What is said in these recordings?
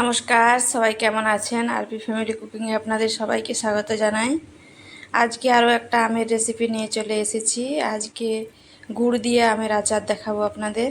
নমস্কার, সবাই কেমন আছেন? আরপি ফ্যামিলি কুকিংয়ে আপনাদের সবাইকে স্বাগত জানাই। আজকে আরও একটা আমের রেসিপি নিয়ে চলে এসেছি। আজকে গুড় দিয়ে আমের আচার দেখাবো আপনাদের।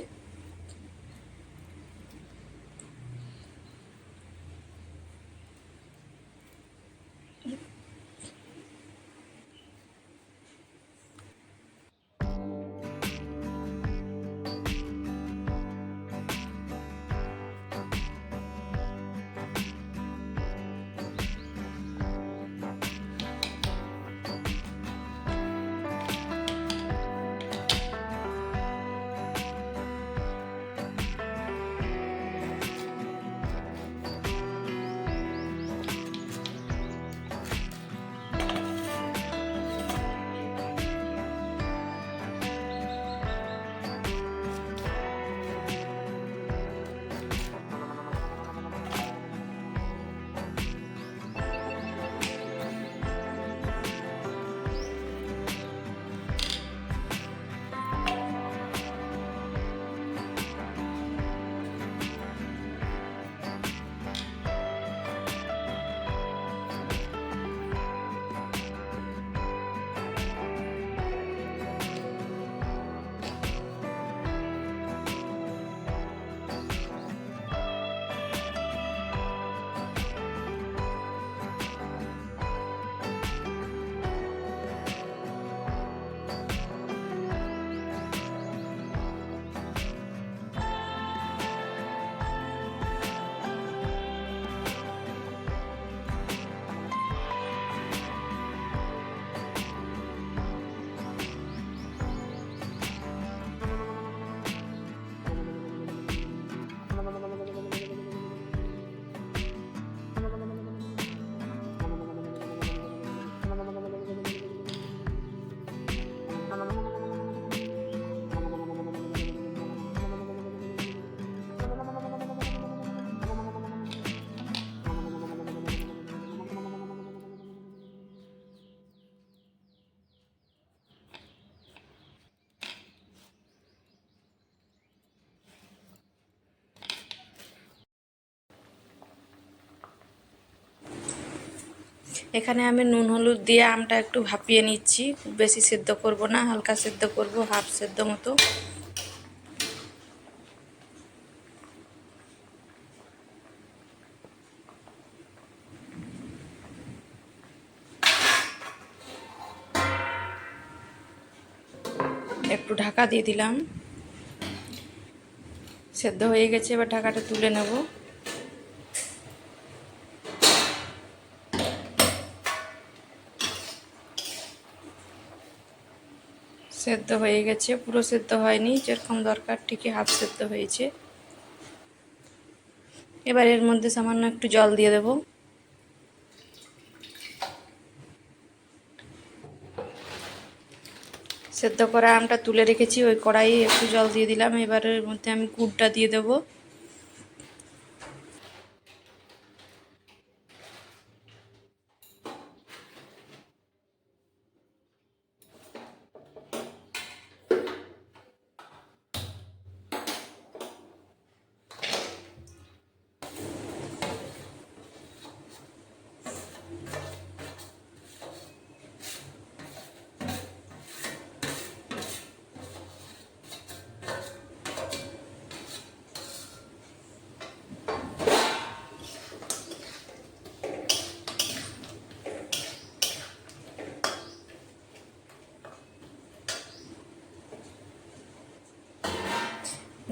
এখানে আমি নুন, হলুদ দিয়ে আমটা একটু ভাপিয়ে নিচ্ছি। খুব বেশি সেদ্ধ করব না, হালকা সেদ্ধ করব, হাফ সেদ্ধ মতো। একটু ঢাকা দিয়ে দিলাম। সেদ্ধ হয়ে গেছে, এবার ঢাকাটা তুলে নেব। সেদ্ধ হয়ে গেছে, পুরো সেদ্ধ হয়নি, যেরকম দরকার ঠিকই হাফ সেদ্ধ হয়েছে। এবার এর মধ্যে সামান্য একটু জল দিয়ে দেব। সেদ্ধ করা আমটা তুলে রেখেছি, ওই কড়াইয়ে একটু জল দিয়ে দিলাম। এবার এর মধ্যে আমি গুড়টা দিয়ে দেবো।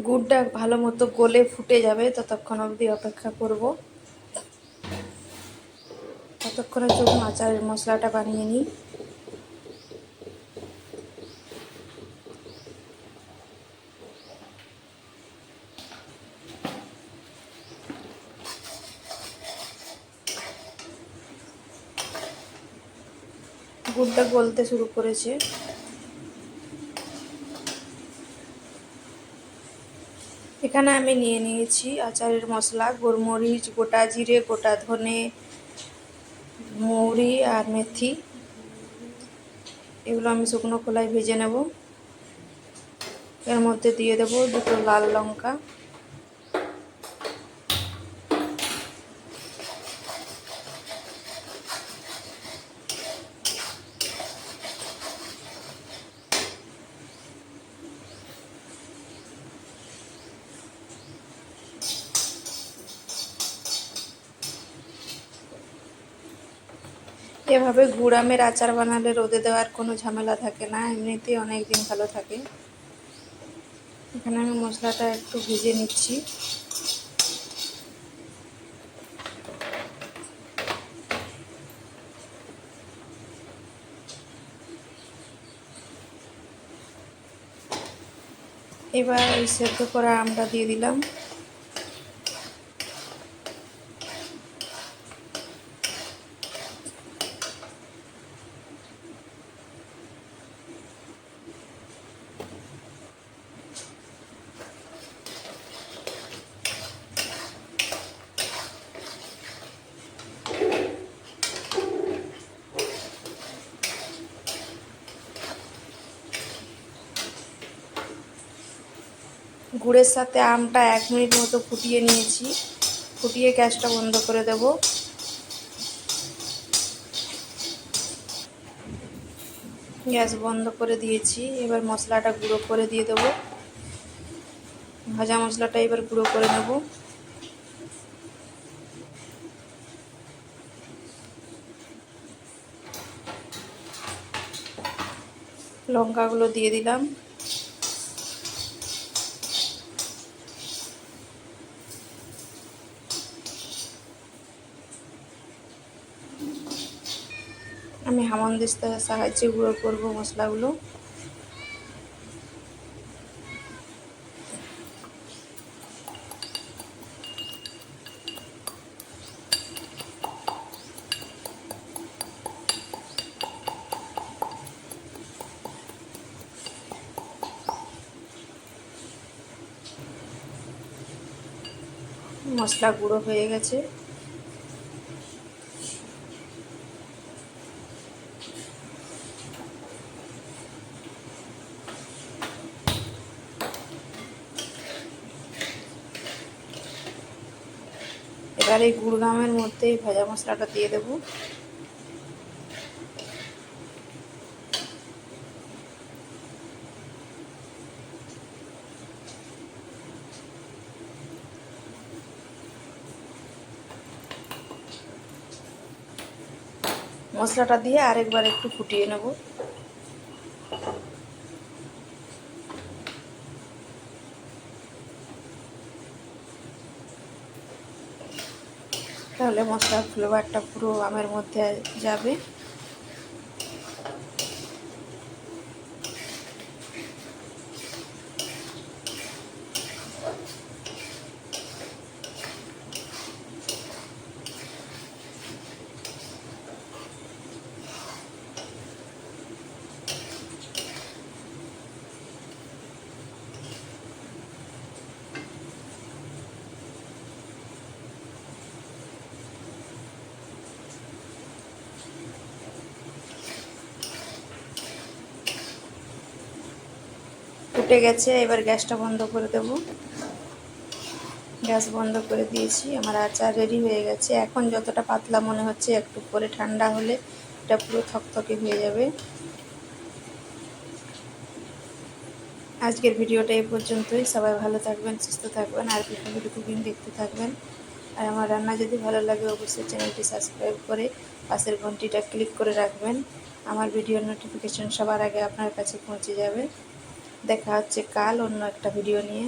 গুড়টা ভালো মতো গলে ফুটে যাবে, ততক্ষণ অবধি অপেক্ষা করব। ততক্ষণে চলুন আচারের মশলাটা বানিয়ে নিই। গুড়টা গলতে শুরু করেছে। এখানে আমি নিয়ে নিয়েছি আচারের মশলা, গোলমরিচ, গোটা জিরে, গোটা ধনে, মৌরি আর মেথি। এগুলো আমি শুকনো খোলায় ভেজে নেব। এর মধ্যে দিয়ে দেব দুটো লাল লঙ্কা। এভাবে গুড় আমের আচার বানালে রোদে দেওয়ার কোনো ঝামেলা থাকে না, এমনিতেই অনেক দিন ভালো থাকে। এখানে আমি মশলাটা একটু ভিজে নিচ্ছি। এবার ওই সেদ্ধ করা আমটা দিয়ে দিলাম। গুড়ের সাথে আমটা এক মিনিট মতো ফুটিয়ে নিয়েছি। ফুটিয়ে গ্যাসটা বন্ধ করে দেব। গ্যাস বন্ধ করে দিয়েছি। এবার মশলাটা গুঁড়ো করে দিয়ে দেবো। ভাজা মশলাটা এবার গুঁড়ো করে নেব। লঙ্কাগুলো দিয়ে দিলাম। হামনদিস্তার সাহায্যে গুঁড়ো করব মশলাগুলো। মশলা গুঁড়ো হয়ে গেছে। এবার এই গুড়গামের মধ্যে এই ভাজা মশলাটা দিয়ে দেব। মশলাটা দিয়ে আরেকবার একটু ফুটিয়ে নেব। মশলার ফ্লেভারটা পুরো আমের মধ্যে যাবে। ফুটে গেছে, এবার গ্যাসটা বন্ধ করে দেব। গ্যাস বন্ধ করে দিয়েছি, আমার আচার রেডি হয়ে গেছে। এখন যতটা পাতলা মনে হচ্ছে, একটু পরে ঠান্ডা হলে এটা পুরো থকথকে হয়ে যাবে। আজকের ভিডিওটা এই পর্যন্তই। সবাই ভালো থাকবেন, সুস্থ থাকবেন, আর পিঠাগুলি কুকিং দেখতে থাকবেন। আর আমার রান্না যদি ভালো লাগে, অবশ্যই চ্যানেলটি সাবস্ক্রাইব করে পাশের ঘন্টিটা ক্লিক করে রাখবেন। আমার ভিডিওর নোটিফিকেশন সবার আগে আপনার কাছে পৌঁছে যাবে। দেখা হচ্ছে কাল অন্য একটা ভিডিও নিয়ে।